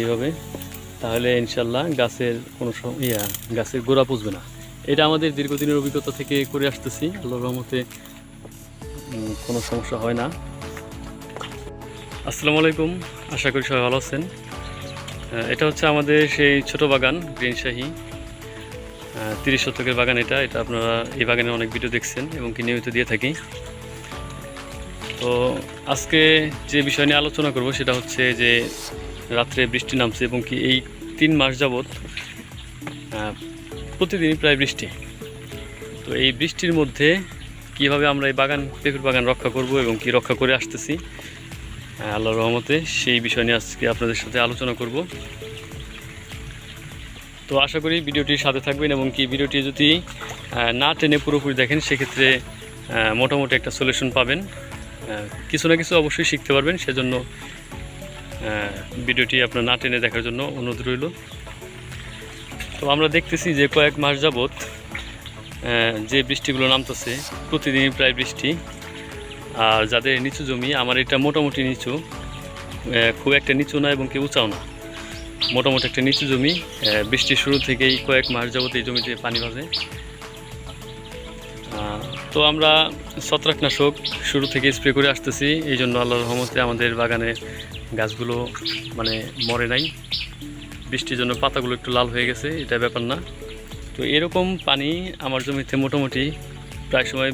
এইভাবে, তাহলে ইনশাল্লাহ গাছের কোনো ইয়া, গাছের গোড়া পুষবে না। এটা আমাদের দীর্ঘদিনের অভিজ্ঞতা থেকে করে আসতেছি। আল্লাহর রহমতে কোনো সমস্যা হয় না। আসসালামু আলাইকুম। আশা করি সবাই ভালো আছেন। এটা হচ্ছে আমাদের সেই ছোট বাগান, গ্রিন শাহি। তিরিশ শতকের বাগান এটা। এটা আপনারা এই বাগানে অনেক ভিডিও দেখছেন এবং কি নিয়মিত দিয়ে থাকি। তো আজকে যে বিষয় নিয়ে আলোচনা করব সেটা হচ্ছে যে রাত্রে বৃষ্টি নামছে এবং কি এই তিন মাস যাবৎ প্রতিদিনই প্রায় বৃষ্টি। তো এই বৃষ্টির মধ্যে কীভাবে আমরা এই বাগান পেঁপের বাগান রক্ষা করব এবং কি রক্ষা করে আসতেছি আহ, আল্লাহর রহমতে সেই বিষয় নিয়ে আজকে আপনাদের সাথে আলোচনা করব। তো আশা করি ভিডিওটির সাথে থাকবেন এবং কি ভিডিওটি যদি না টেনে পুরোপুরি দেখেন সেক্ষেত্রে মোটামুটি একটা সলিউশন পাবেন। কিছু না কিছু অবশ্যই শিখতে পারবেন সেজন্য ভিডিওটি আপনার না টেনে দেখার জন্য অনুরোধ রইল। তো আমরা দেখতেছি যে কয়েক মাস যাবৎ যে বৃষ্টিগুলো নামতেছে, প্রতিদিনই প্রায় বৃষ্টি। আর যাদের নিচু জমি, আমার এটা মোটামুটি নিচু খুব একটা নিচু না এবং কি উঁচাও না। মোটামুটি একটা নিচু জমি বৃষ্টির শুরু থেকেই কয়েক মাস যাবত এই জমিতে পানি বাজে। তো আমরা ছত্রাকনাশক শুরু থেকে স্প্রে করে আসতেছি। এই জন্য আল্লাহর রহমতে আমাদের বাগানের গাছগুলো মানে মরে নাই। বৃষ্টির জন্য পাতাগুলো একটু লাল হয়ে গেছে, এটা ব্যাপার না। তো এরকম পানি আমার জমিতে মোটামুটি প্রায় সময়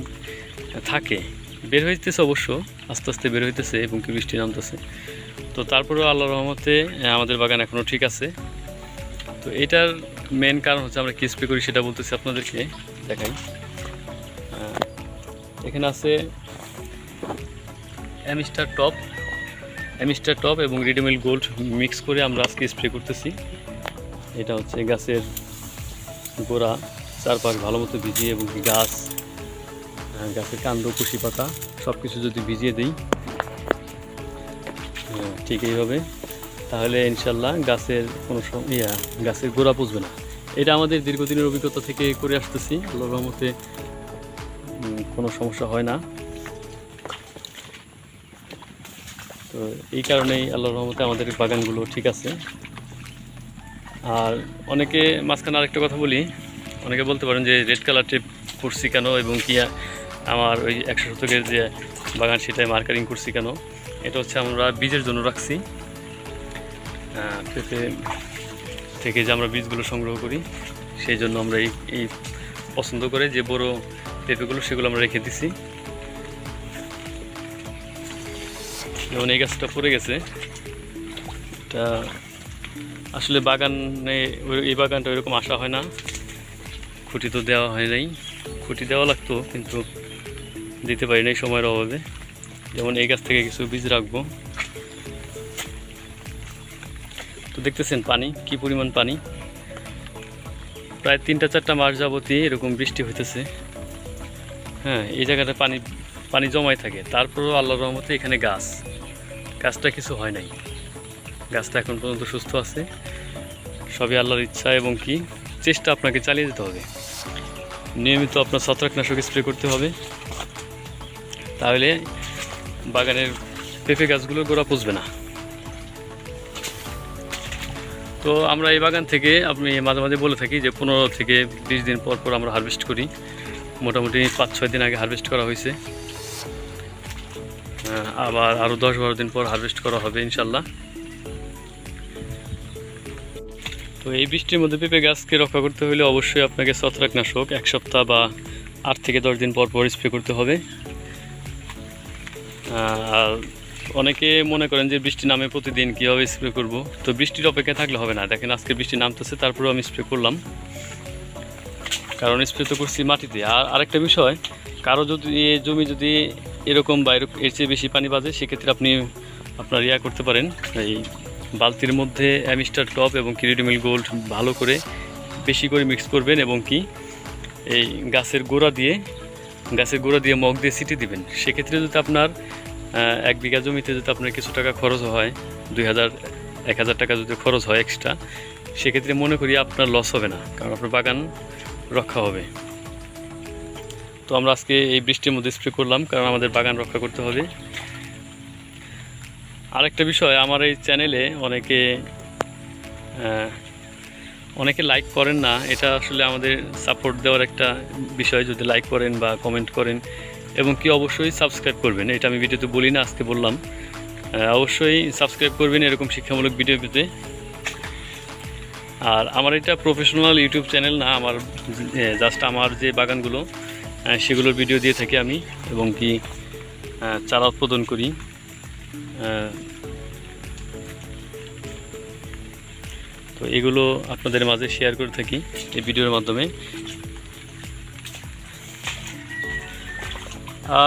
থাকে। বের হইতেছে অবশ্য, আস্তে আস্তে বের হইতেছে এবং কি বৃষ্টি নামতেছে। তো তারপরেও আল্লাহর রহমতে আমাদের বাগান এখনও ঠিক আছে। তো এটার মেন কারণ হচ্ছে আমরা কী স্প্রে করি সেটা বলতেছি আপনাদেরকে, দেখাই। এখানে আছে অ্যামিস্টার টপ। অ্যামিস্টার টপ এবং রেডিমেল গোল্ড মিক্স করে আমরা আজকে স্প্রে করতেছি। এটা হচ্ছে গাছের গোড়া চারপাশ ভালো মতো ভিজিয়ে এবং গাছ গাছের কাণ্ড কুশি পাতা সব কিছু যদি ভিজিয়ে দিই হ্যাঁ, ঠিক এইভাবে তাহলে ইনশাল্লাহ গাছের কোনো ইয়া গাছের গোড়া পুষবে না। এটা আমাদের দীর্ঘদিনের অভিজ্ঞতা থেকে করে আসতেছি। আল্লাহর রহমতে কোনো সমস্যা হয় না। তো এই কারণেই আল্লাহর রহমতে আমাদের বাগানগুলো ঠিক আছে। আর অনেকে মাঝখানে আরেকটা কথা বলি। অনেকে বলতে পারেন যে রেড কালার টেপ করছি কেন এবং কি আমার ওই একশো শতকের যে বাগান সেটাই মার্কারিং করছি কেন? এটা হচ্ছে আমরা বীজের জন্য রাখছি। পেঁপে থেকে যে আমরা বীজগুলো সংগ্রহ করি, সেই জন্য আমরা এই এই পছন্দ করে যে বড় পেঁপেগুলো সেগুলো আমরা রেখে দিছি। যেমন এই গাছটা পড়ে গেছে, তা আসলে বাগানে এই বাগানটা ওইরকম আসা হয় না। খুঁটি তো দেওয়া হয় নাই। খুঁটি দেওয়া লাগতো, কিন্তু দিতে পারি নাই সময়ের অভাবে। যেমন এই গাছ থেকে কিছু বীজ রাখব। তো দেখতেছেন পানি, কি পরিমাণ পানি? প্রায় তিনটা চারটা মাস যাবতই এরকম বৃষ্টি হইতেছে। হ্যাঁ এই জায়গাটা পানি পানি জমায় থাকে। তারপরেও আল্লাহর রহমতে এখানে গাছ। গাছটা কিছু হয় নাই। গাছটা এখন পর্যন্ত সুস্থ আছে। সবই আল্লাহর ইচ্ছা এবং কি? চেষ্টা আপনাকে চালিয়ে যেতে হবে। নিয়মিত আপনার ছত্রাকনাশক স্প্রে করতে হবে। তাহলে বাগানের পেঁপে গাছগুলো গোড়া পুষবে না। তো আমরা এই বাগান থেকে আপনি মাঝে মাঝে বলে থাকি যে পনেরো থেকে বিশ দিন পর পর আমরা হারভেস্ট করি। মোটামুটি পাঁচ ছয় দিন আগে হারভেস্ট করা হয়েছে। আবার আরও দশ বারো দিন পর হারভেস্ট করা হবে, ইনশাল্লাহ। তো এই বৃষ্টির মধ্যে পেঁপে গাছকে রক্ষা করতে হলে অবশ্যই আপনাকে ছত্রাকনাশক এক সপ্তাহ বা আট থেকে দশ দিন পর পর স্প্রে করতে হবে। আর অনেকে মনে করেন যে বৃষ্টি নামে প্রতিদিন কীভাবে স্প্রে করব? তো বৃষ্টির অপেক্ষায় থাকলে হবে না। দেখেন আজকে বৃষ্টি নামতেছে, তারপরেও আমি স্প্রে করলাম। কারণ স্প্রে তো করছি মাটিতে। আর আরেকটা বিষয় কারও যদি জমি যদি এরকম বা এর চেয়ে বেশি পানি বাজে, সেক্ষেত্রে আপনি আপনার ইয়া করতে পারেন। এই বালতির মধ্যে অ্যামিস্টার টপ এবং কিরিডিমিল গোল্ড ভালো করে বেশি করে মিক্স করবেন এবং কি এই গাছের গোড়া দিয়ে, গাছের গোড়া দিয়ে মগ দিয়ে সিটি দিবেন। সেক্ষেত্রে যদি আপনার এক বিঘা জমিতে যদি আপনার কিছু টাকা খরচ হয়, দুই হাজার, এক হাজার টাকা যদি খরচ হয় এক্সট্রা সেক্ষেত্রে মনে করি আপনার লস হবে না, কারণ আপনার বাগান রক্ষা হবে। তো আমরা আজকে এই বৃষ্টির মধ্যে স্প্রে করলাম, কারণ আমাদের বাগান রক্ষা করতে হবে। আরেকটা বিষয়, আমার এই চ্যানেলে অনেকে অনেকে লাইক করেন না, এটা আসলে আমাদের সাপোর্ট দেওয়ার একটা বিষয়, যদি লাইক করেন বা কমেন্ট করেন, এবং কি অবশ্যই সাবস্ক্রাইব করবেন। এটা আমি ভিডিওতে বলি না, আজকে বললাম। অবশ্যই সাবস্ক্রাইব করবেন এরকম শিক্ষামূলক ভিডিও পেতে। আর আমার এটা প্রফেশনাল ইউটিউব চ্যানেল না, আমার জাস্ট আমার যে বাগানগুলো সেগুলোর ভিডিও দিয়ে থাকি আমি এবং কি চারা উৎপাদন করি। তো এগুলো আপনাদের মাঝে শেয়ার করে থাকি এই ভিডিওর মাধ্যমে।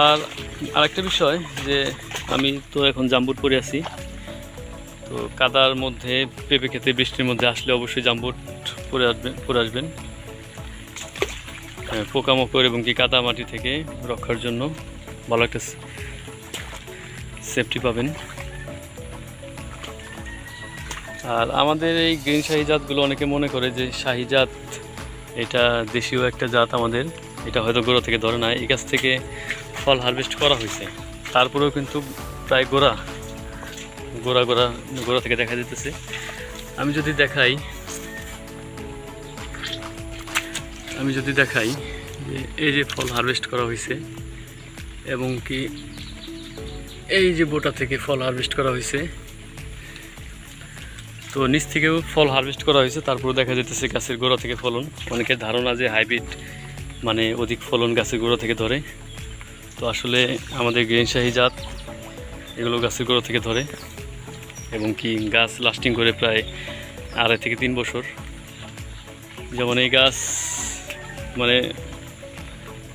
আর আরেকটা বিষয় যে আমি তো এখন জাম্বুট পরে আছি, তো কাদার মধ্যে, পেঁপে খেতে বৃষ্টির মধ্যে আসলে অবশ্যই জাম্বুট পরে আসবেন পরে আসবেন। পোকামাকড় এবং কি কাদা মাটি থেকে রক্ষার জন্য ভালো একটা সেফটি পাবেন। আর আমাদের এই গ্রিন শাহি জাতগুলো অনেকে মনে করে যে শাহি জাত এটা দেশীয় একটা জাত আমাদের, এটা হয়তো গোড়া থেকে ধরে না, এই গাছ থেকে ফল হারভেস্ট করা হয়েছে। তারপরেও কিন্তু প্রায় গোড়া গোড়া গোড়া গোড়া থেকে দেখা যেতেছে আমি যদি দেখাই আমি যদি দেখাই যে এই যে ফল হারভেস্ট করা হয়েছে এবং কি এই যে বোটা থেকে ফল হারভেস্ট করা হয়েছে তো নিচ থেকেও ফল হারভেস্ট করা হয়েছে তারপর দেখা যেতেছে গাছের গোড়া থেকে ফলন। অনেকের ধারণা যে হাইব্রিড মানে অধিক ফলন গাছের গোড়া থেকে ধরে। তো আসলে আমাদের গ্রিন শাহি জাত এগুলো গাছের গোড়া থেকে ধরে এবং কি গাছ লাস্টিং করে প্রায় আড়াই থেকে তিন বছর। যেমন এই গাছ মানে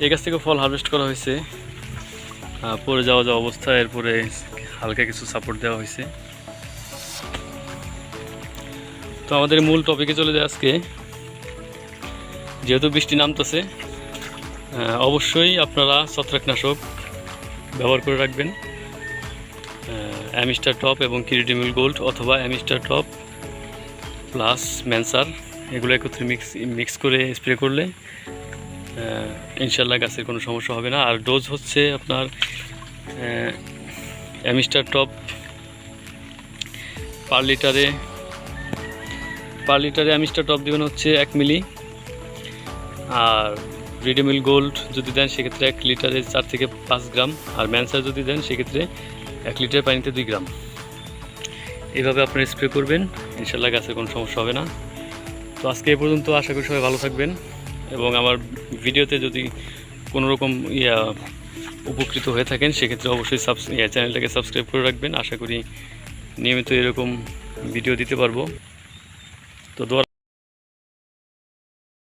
এই গাছ থেকে ফল হারভেস্ট করা হয়েছে। পরে যাওয়া যাওয়া অবস্থা, এরপরে হালকা কিছু সাপোর্ট দেওয়া হয়েছে। তো আমাদের মূল টপিকে চলে যায় আজকে। যেহেতু বৃষ্টি নামতেছে অবশ্যই আপনারা ছত্রাকনাশক ব্যবহার করে রাখবেন। অ্যামিস্টার টপ এবং কিরিডিমিল গোল্ড অথবা অ্যামিস্টার টপ প্লাস ম্যানসার এগুলো একত্রে মিক্স মিক্স করে স্প্রে করলে ইনশাল্লাহ গাছের কোনো সমস্যা হবে না। আর ডোজ হচ্ছে আপনার অ্যামিস্টার টপ পার লিটারে পার লিটারে অ্যামিস্টার টপ দেবেন হচ্ছে এক মিলি। আর রিডিমিল গোল্ড যদি দেন, সেক্ষেত্রে এক লিটারে চার থেকে পাঁচ গ্রাম। আর ম্যানসার যদি দেন, সেক্ষেত্রে এক লিটার পানিতে দুই গ্রাম। এভাবে আপনারা স্প্রে করবেন, ইনশাল্লাহ গাছের কোনো সমস্যা হবে না। তো আজকে এ পর্যন্ত আশা করি সবাই ভালো থাকবেন এবং আমার ভিডিওতে যদি কোনো রকম ইয়া উপকৃত হয়ে থাকেন, সেক্ষেত্রে অবশ্যই সাবস চ্যানেলটাকে সাবস্ক্রাইব করে রাখবেন। আশা করি নিয়মিত এরকম ভিডিও দিতে পারব। তো